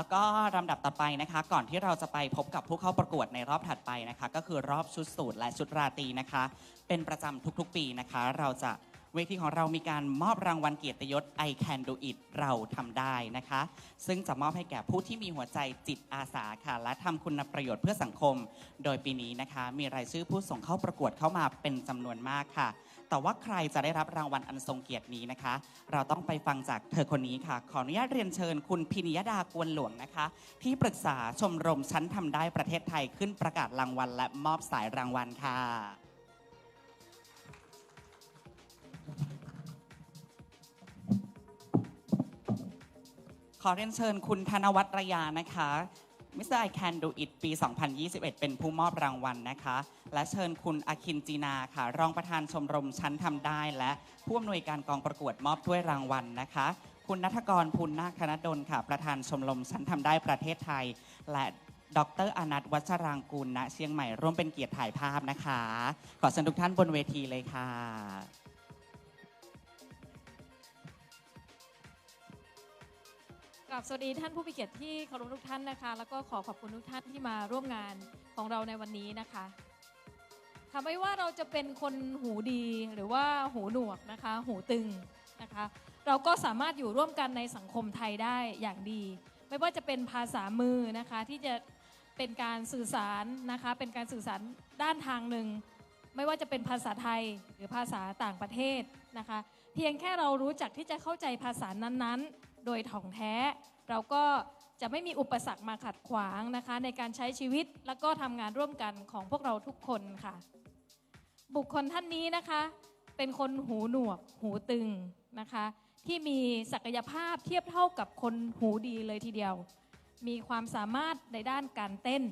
แล้วก็ลำดับต่อไปนะคะ ก่อนที่เราจะไปพบกับผู้เข้าประกวดในรอบถัดไปนะคะ ก็คือรอบชุดสูทและชุดราตรีนะคะ เป็นประจำทุกๆปีนะคะ เราจะเวทีของเรามีการมอบรางวัลเกียรติยศ I Can Do It เราทำได้นะคะ ซึ่งจะมอบให้แก่ผู้ที่มีหัวใจจิตอาสาค่ะ และทำคุณประโยชน์เพื่อสังคม โดยปีนี้นะคะ มีรายชื่อผู้ส่งเข้าประกวดเข้ามาเป็นจำนวนมากค่ะ แต่ว่าใครจะได้รับรางวัลอันทรงเกียรตินี้นะคะ เราต้องไปฟังจากเธอคนนี้ค่ะ ขออนุญาตเรียนเชิญคุณพินิยดากวนหลวงนะคะ ที่ปรึกษาชมรมชั้นทำได้ประเทศไทยขึ้นประกาศรางวัล และมอบสายรางวัลค่ะขอเรียนเชิญคุณธนวัฒน์ระยานะคะ Mr. I Can Do It ปี 2021 เป็นผู้มอบรางวัลนะคะ และเชิญคุณอาคินจีนาค่ะ รองประธานชมรมชั้นทำได้ และผู้อำนวยการกองประกวดมอบถ้วยรางวัลนะคะ คุณนัทกรพุนนาคธนดลค่ะ ประธานชมรมชั้นทำได้ประเทศไทย และดรอนัทวัชรางกูลณเชียงใหม่ร่วมเป็นเกียรติถ่ายภาพนะคะ ขอเชิญทุกท่านบนเวทีเลยค่ะ กราบสวัสดีท่านผู้มีเกียรติที่เคารพทุกท่านนะคะ แล้วก็ขอขอบคุณทุกท่านที่มาร่วมงานของเราในวันนี้นะคะค่ะไม่ว่าเราจะเป็นคนหูดีหรือว่าหูหนวกนะคะ หูตึงนะคะ เราก็สามารถอยู่ร่วมกันในสังคมไทยได้อย่างดี ไม่ว่าจะเป็นภาษามือนะคะ ที่จะเป็นการสื่อสารนะคะ เป็นการสื่อสารด้านทางหนึ่ง ไม่ว่าจะเป็นภาษาไทยหรือภาษาต่างประเทศนะคะ เพียงแค่เรารู้จักที่จะเข้าใจภาษานั้นๆ โดยถ่องแท้ เราก็จะไม่มีอุปสรรคมาขัดขวางนะคะ ในการใช้ชีวิตแล้วก็ทำงานร่วมกันของพวกเราทุกคนค่ะ บุคคลท่านนี้นะคะ เป็นคนหูหนวก หูตึงนะคะ ที่มีศักยภาพเทียบเท่ากับคนหูดีเลยทีเดียว มีความสามารถในด้านการเต้น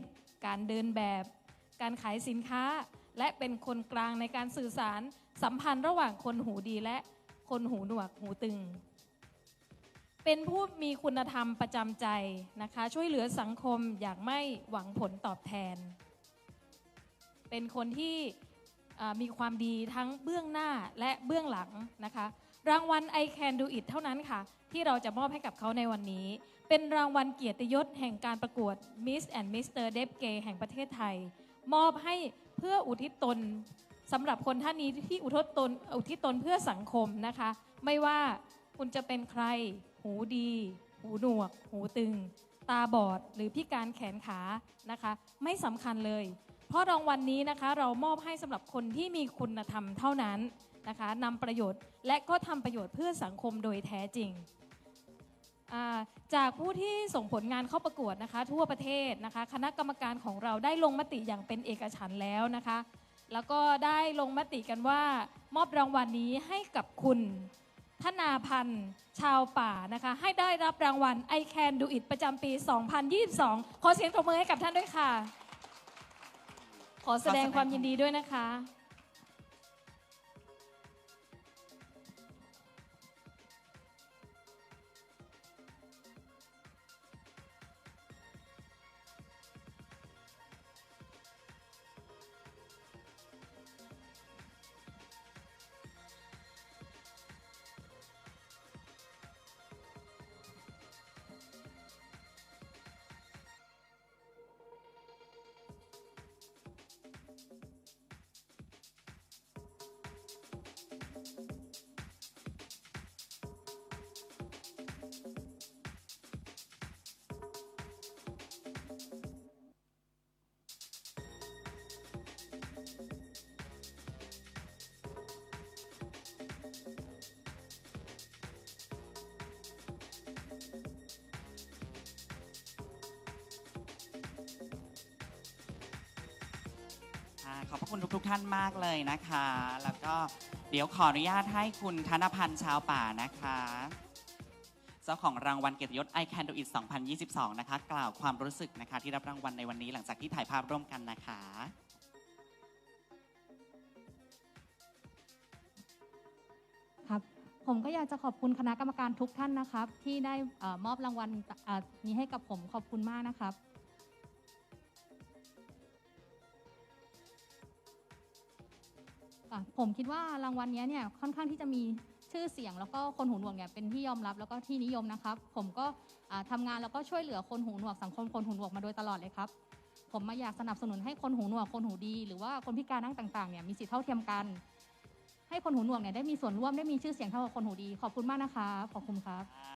การเดินแบบ การขายสินค้า และเป็นคนกลางในการสื่อสารสัมพันธ์ระหว่างคนหูดีและคนหูหนวกหูตึง เป็นผู้มีคุณธรรมประจำใจนะคะ ช่วยเหลือสังคมอย่างไม่หวังผลตอบแทน เป็นคนที่มีความดีทั้งเบื้องหน้าและเบื้องหลังนะคะ รางวัล I Can Do It เท่านั้นค่ะ ที่เราจะมอบให้กับเขาในวันนี้ เป็นรางวัลเกียรติยศแห่งการประกวด Miss and Mr. d e b g a y แห่งประเทศไทย มอบให้เพื่ออุทิศตนสำหรับคนท่านนี้ที่อุทิศตนอุทิศตนเพื่อสังคมนะคะ ไม่ว่า คุณจะเป็นใคร หูดี หูหนวก หูตึง ตาบอด หรือพิการแขนขานะคะ ไม่สำคัญเลย เพราะรางวัลนนี้นะคะ เรามอบให้สำหรับคนที่มีคุณธรรมเท่านั้นนะคะนำประโยชน์และก็ทำประโยชน์เพื่อสังคมโดยแท้จริงาจากผู้ที่ส่งผลงานเข้าประกวดนะคะ ทั่วประเทศนะคะ คณะกรรมการของเราได้ลงมติอย่างเป็นเอกฉันท์แล้วนะคะ แล้วก็ได้ลงมติกันว่ามอบรางวัลนี้ให้กับคุณ ธนาพันธ์ชาวป่านะคะ ให้ได้รับรางวัล I Can Do It ประจำปี 2022 ขอเสียงปรบมือให้กับท่านด้วยค่ะ ขอแสดงความยินดีด้วยนะคะ ขอบพระคุณทุก ๆ ท่านมากเลยนะคะ แล้วก็เดี๋ยวขออนุญาตให้คุณธนพันธ์ชาวป่านะคะ เจ้าของรางวัลเกียรติยศ I Can Do It 2022 นะคะ กล่าวความรู้สึกนะคะ ที่รับรางวัลในวันนี้หลังจากที่ถ่ายภาพร่วมกันนะคะครับผมก็อยากจะขอบคุณคณะกรรมการทุกท่านนะครับ ที่ได้เออมอบรางวัลอะนี้ให้กับผมขอบคุณมากนะครับ อะผมคิดว่ารางวัลเนี้ยเนี่ยค่อนข้างที่จะมีชื่อเสียง แล้วก็คนหูหนวกเนี่ยเป็นที่ยอมรับแล้วก็ที่นิยมนะครับ ผมก็อ่าทำงานแล้วก็ช่วยเหลือคนหูหนวกสังคมคนหูหนวกมาโดยตลอดเลยครับ ผมมาอยากสนับสนุนให้คนหูหนวกคนหูดี หรือว่าคนพิการทั้งต่างๆเนี่ยมีสิทธิเท่าเทียมกัน ให้คนหูหนวกเนี่ยได้มีส่วนร่วมได้มีชื่อเสียงเท่ากับคนหูดี ขอบคุณมากนะคะขอบคุณครับ